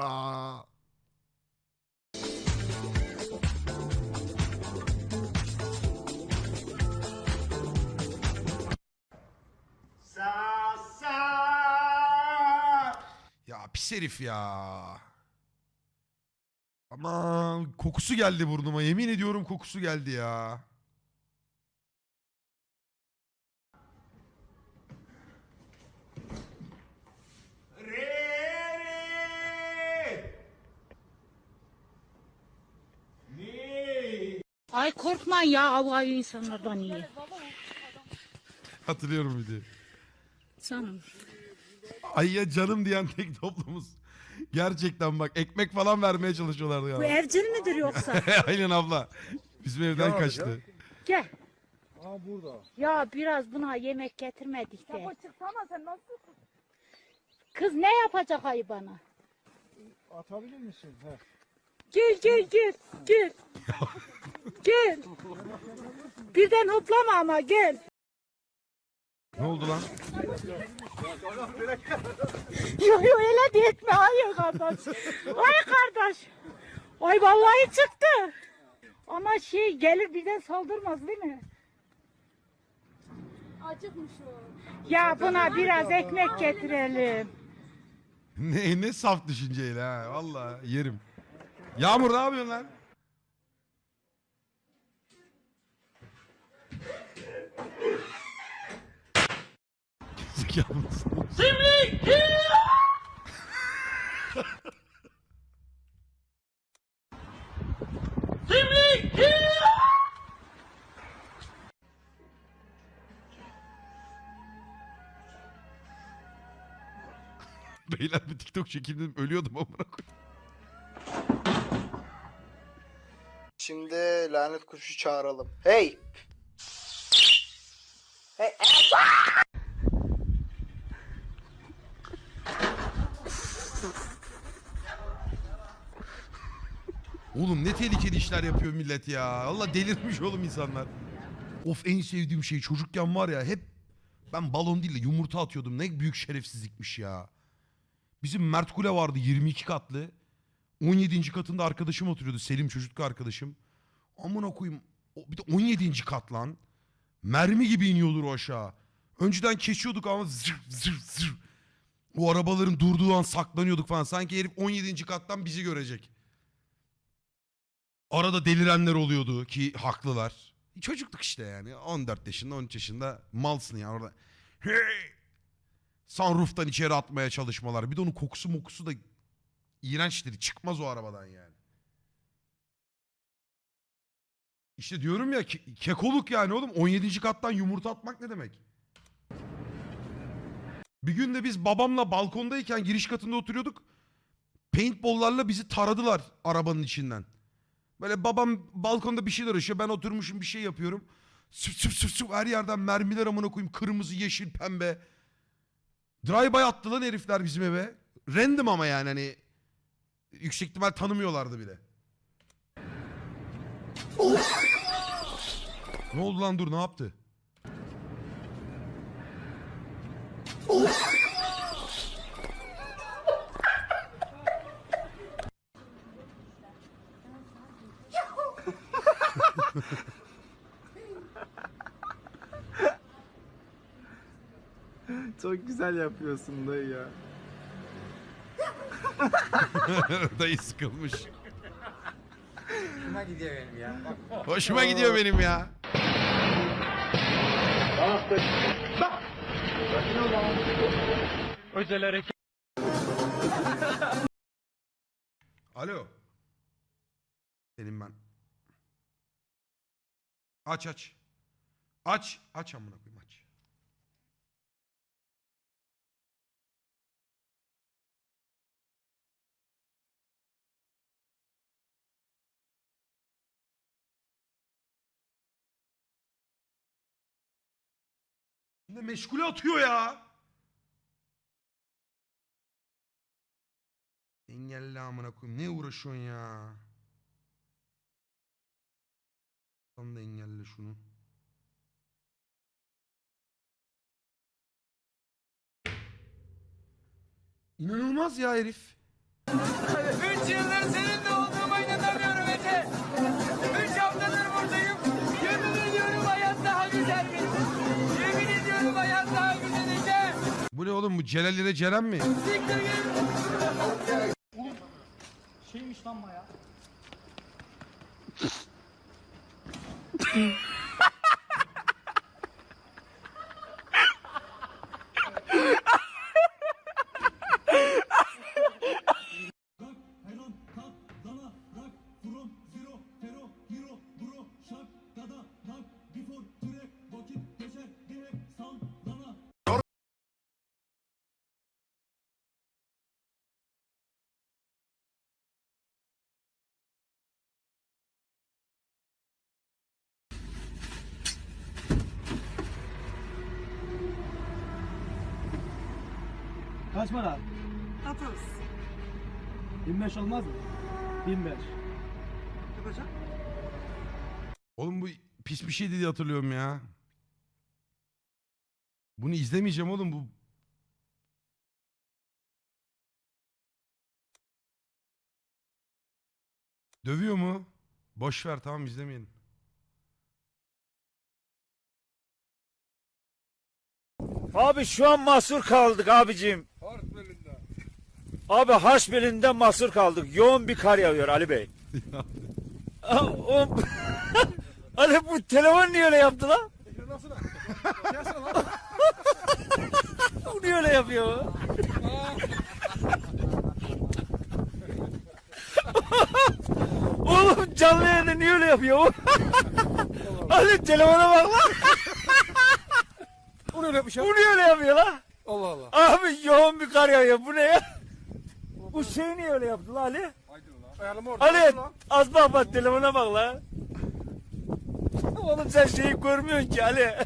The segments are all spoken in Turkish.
Hamza. Ya pis herif ya. Aman kokusu geldi burnuma. Yemin ediyorum kokusu geldi ya. Ay korkma ya Allah insanlardan iyi. Hatırlıyorum bir de. Canım. Ay ya canım diyen tek toplumuz. Gerçekten bak ekmek falan vermeye çalışıyorlardı Bu ya. evcil midir yoksa? Aynen abla. Bizim evden kaçtı. Gel. Aa burada. Ya biraz buna yemek getirmedik de. çıksana sen nasıl? Kız ne yapacak ay bana? Atabilir misin? He. Gel gel gel gel. gel. Birden hoplama ama gel. Ne oldu lan? Yo yo öyle de etme hayır kardeş. Ay kardeş. Ay vallahi çıktı. Ama şey gelir birden saldırmaz değil mi? Acıkmış o. Ya buna biraz ekmek getirelim. Ne ne saf düşünceyle ha. Valla yerim. Yağmur ne yapıyorsun lan? Zekalı mısın? Beyler bir TikTok çekildim ölüyordum amına koyayım. Şimdi lanet kuşu çağıralım. Hey! Hey! Oğlum ne tehlikeli işler yapıyor millet ya. Allah delirmiş oğlum insanlar. Of en sevdiğim şey çocukken var ya hep ben balon değil de yumurta atıyordum. Ne büyük şerefsizlikmiş ya. Bizim Mert Kule vardı 22 katlı. 17. katında arkadaşım oturuyordu. Selim çocukluk arkadaşım. Amına koyayım. O- Bir de 17. kat lan. Mermi gibi iniyordur o aşağı. Önceden keçiyorduk ama zır zır zır. O arabaların durduğu an saklanıyorduk falan. Sanki herif 17. kattan bizi görecek. Arada delirenler oluyordu ki haklılar. Çocukluk işte yani. 14 yaşında 13 yaşında malsın ya orada. Hey! Sunroof'tan içeri atmaya çalışmalar. Bir de onun kokusu mokusu da iğrençtir. Çıkmaz o arabadan yani. İşte diyorum ya ke- kekoluk yani oğlum. 17. kattan yumurta atmak ne demek? Bir gün de biz babamla balkondayken giriş katında oturuyorduk. Paintball'larla bizi taradılar arabanın içinden. Böyle babam balkonda bir şeyler uğraşıyor. Ben oturmuşum bir şey yapıyorum. Süp süp süp süp her yerden mermiler amına koyayım. Kırmızı, yeşil, pembe. Drive-by attı lan herifler bizim eve. Random ama yani hani. Yüksek ihtimal tanımıyorlardı bile. Ne oldu lan dur ne yaptı? Çok güzel yapıyorsun dayı ya. Dayı sıkılmış. Hoşuma gidiyor benim ya. Hoşuma gidiyor benim ya. Özel hareket. Alo. Senin ben. Aç aç. Aç. Aç amına koyayım aç. Ne meşgule atıyor ya. Engelli amına koyayım. Ne uğraşıyorsun ya? Tam da engelle şunu. İnanılmaz ya herif. Üç yıldır seninle Bu ne oğlum bu Celal ile Ceren mi? Siktir git. Kaç para? 30. 25 olmaz mı? 25. Yapacak. Oğlum bu pis bir şeydi diye hatırlıyorum ya. Bunu izlemeyeceğim oğlum bu. Dövüyor mu? Boş ver tamam izlemeyelim. Abi şu an mahsur kaldık abicim. Abi harç belinde mahsur kaldık. Yoğun bir kar yağıyor Ali Bey. O... Ali bu telefon niye öyle yaptı lan? bu niye öyle yapıyor? Oğlum canlı yayında niye öyle yapıyor? Ali telefona bak lan. Onu öyle yapmış Bu niye öyle yapıyor lan? Allah Allah. Abi yoğun bir kar yağıyor. Bu ne ya? Bu şey niye öyle yaptı lan Ali? Ayarlama orada. Ali az bak bak telefona bak lan. Oğlum sen şeyi görmüyorsun ki Ali.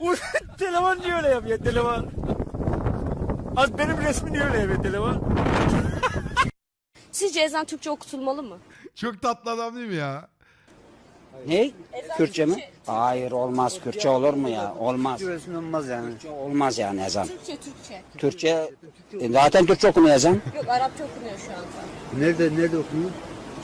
Bu telefon niye öyle yapıyor telefon? Az benim resmi niye öyle yapıyor telefon? Sizce ezan Türkçe okutulmalı mı? Çok tatlı adam değil mi ya? Ne? Kürtçe mi? Hayır olmaz. Kürtçe olur mu ya? Olmaz. olmaz yani. Kürtçe olmaz yani ezan. Türkçe, Türkçe. Türkçe e, zaten Türkçe okunuyor ezan. Yok Arapça okunuyor şu anda. Nerede nerede okunuyor?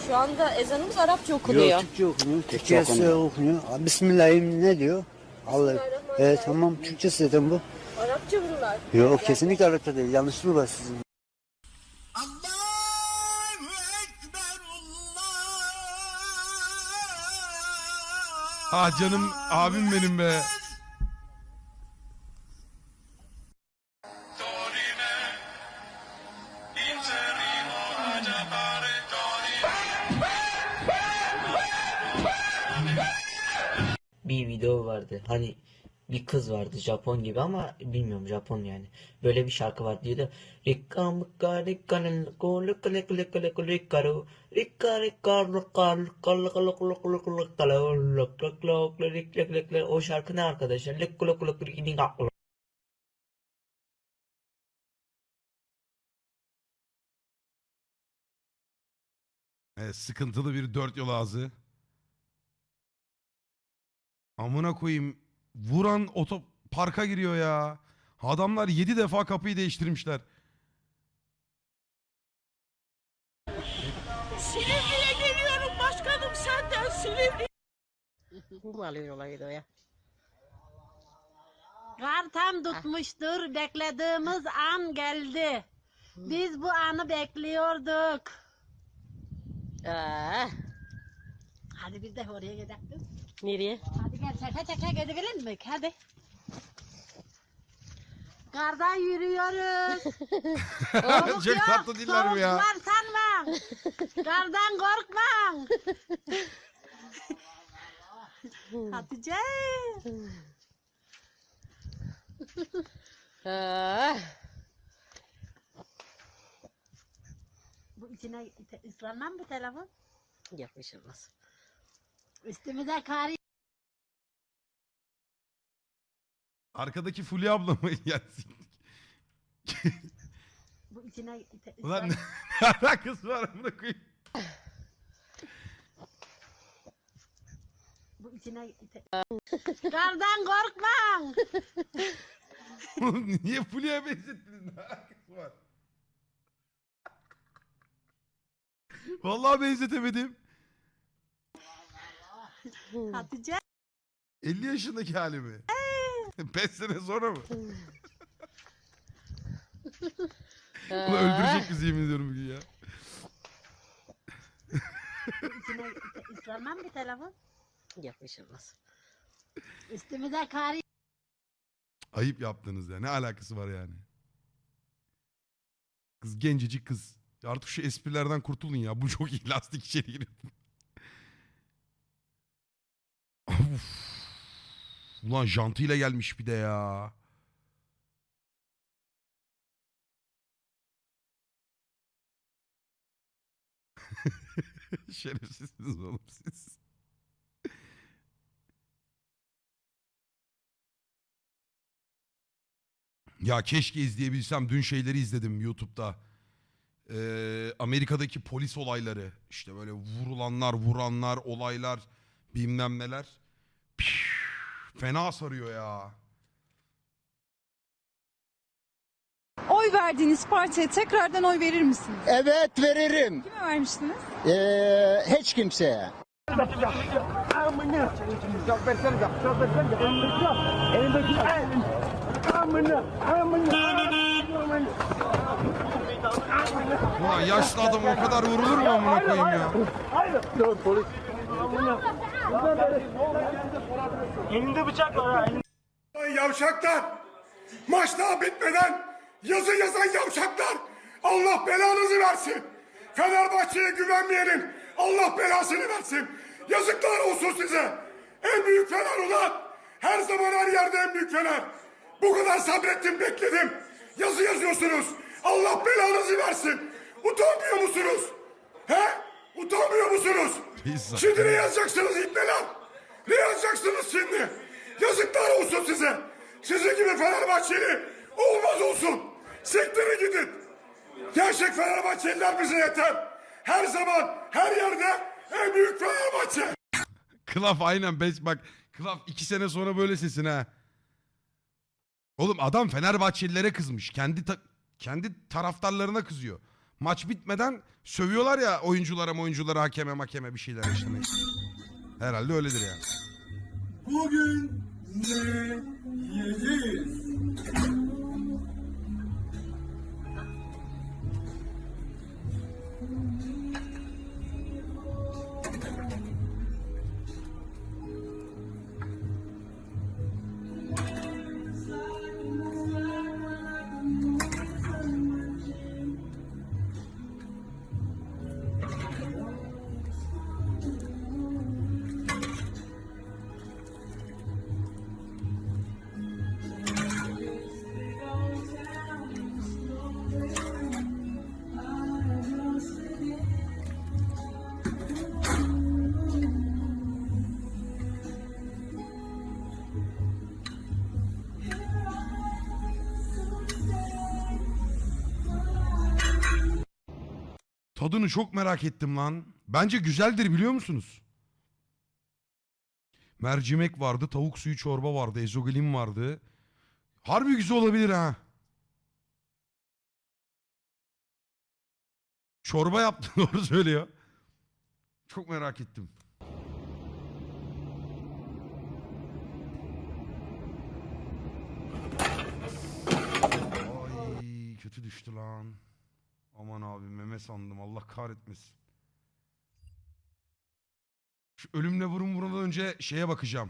Şu anda ezanımız Arapça okunuyor. Türkçe okunuyor. Türkçe Türkçe okunuyor. Bismillahirrahmanirrahim ne diyor? Allah. Evet tamam Türkçe zaten bu. Arapça bunlar. Yok kesinlikle Arapça değil. Yanlışlığı var sizin. Ah canım abim benim be. bir video vardı. Hani bir kız vardı Japon gibi ama bilmiyorum Japon yani. Böyle bir şarkı var diyordu. Rika mika rika niko lika lika lika lika rika ru rika rika rika lika lika lika lika lika lika lika lika lika lika lika O şarkı ne arkadaşlar? Lika lika lika lika lika Evet, sıkıntılı bir dört yol ağzı. Amına koyayım. Vuran otoparka giriyor ya. Adamlar yedi defa kapıyı değiştirmişler. Silivri'ye geliyorum başkanım senden Silivri. Bu alıyorlar ya. Kar tam tutmuştur. Beklediğimiz an geldi. Biz bu anı bekliyorduk. Aa, Hadi biz de oraya gidelim. nereye? Hadi gel çeke çeke gidelim mi? Hadi. Kardan yürüyoruz. Çok yok, tatlı diller bu ya. soğuk var sanma. Kardan korkma. Hatice. Aa, Bu içine te- ıslanmam bu telefon. yakışılmaz. Üstümüze kar Arkadaki Fulya abla mı? Gelsin. bu içine Ulan ne ıslan- alakası var amına koyayım. bu içine Kardan korkma. Oğlum Niye Fulya'ya benzettiniz? Ne alakası var? Vallahi benzetemedim. Hatice. 50 yaşındaki halimi. 5 sene sonra mı? Ulan öldürecek bizi yemin ediyorum bugün ya. İstemem bir telefon. Bir şey. Üstümüze kar Ayıp yaptınız ya. Ne alakası var yani? Kız gencecik kız. Artık şu esprilerden kurtulun ya. Bu çok iyi lastik içeri giriyor. Ulan jantıyla gelmiş bir de ya. Şerefsizsiniz oğlum siz. Ya keşke izleyebilsem. Dün şeyleri izledim YouTube'da. Ee, Amerika'daki polis olayları. İşte böyle vurulanlar, vuranlar, olaylar, bilmem neler. Piş, fena sarıyor ya. Oy verdiğiniz partiye tekrardan oy verir misiniz? Evet veririm. Kime vermiştiniz? Ee, hiç kimseye. Ulan yaşlı adam o kadar vurulur mu amına koyayım ya? Yavşaklar! Maç daha bitmeden yazı yazan yavşaklar! Allah belanızı versin! Fenerbahçe'ye güvenmeyenin Allah belasını versin! Yazıklar olsun size! En büyük Fener ulan! Her zaman her yerde en büyük Fener! Bu kadar sabrettim bekledim! Yazı yazıyorsunuz! Allah belanızı versin! Utanmıyor musunuz? He? Utanmıyor musunuz? Pizza. Şimdi ne yazacaksınız ibneler? Ne yazacaksınız şimdi? Yazıklar olsun size. Sizin gibi Fenerbahçeli olmaz olsun. Sektere gidin. Gerçek Fenerbahçeliler bize yeter. Her zaman, her yerde en büyük Fenerbahçe. Klaf aynen beş bak. Klaf iki sene sonra böyle sesin ha. Oğlum adam Fenerbahçelilere kızmış. Kendi ta- kendi taraftarlarına kızıyor. Maç bitmeden sövüyorlar ya oyunculara oyunculara hakeme makeme bir şeyler işte. Herhalde öyledir yani. Bugün ne yiyeceğiz? Tadını çok merak ettim lan. Bence güzeldir biliyor musunuz? Mercimek vardı, tavuk suyu çorba vardı, ezogelin vardı. Harbi güzel olabilir ha. Çorba yaptı doğru söylüyor. Çok merak ettim. Ay kötü düştü lan. Aman abi meme sandım Allah kahretmesin. Şu ölümle burun burundan önce şeye bakacağım.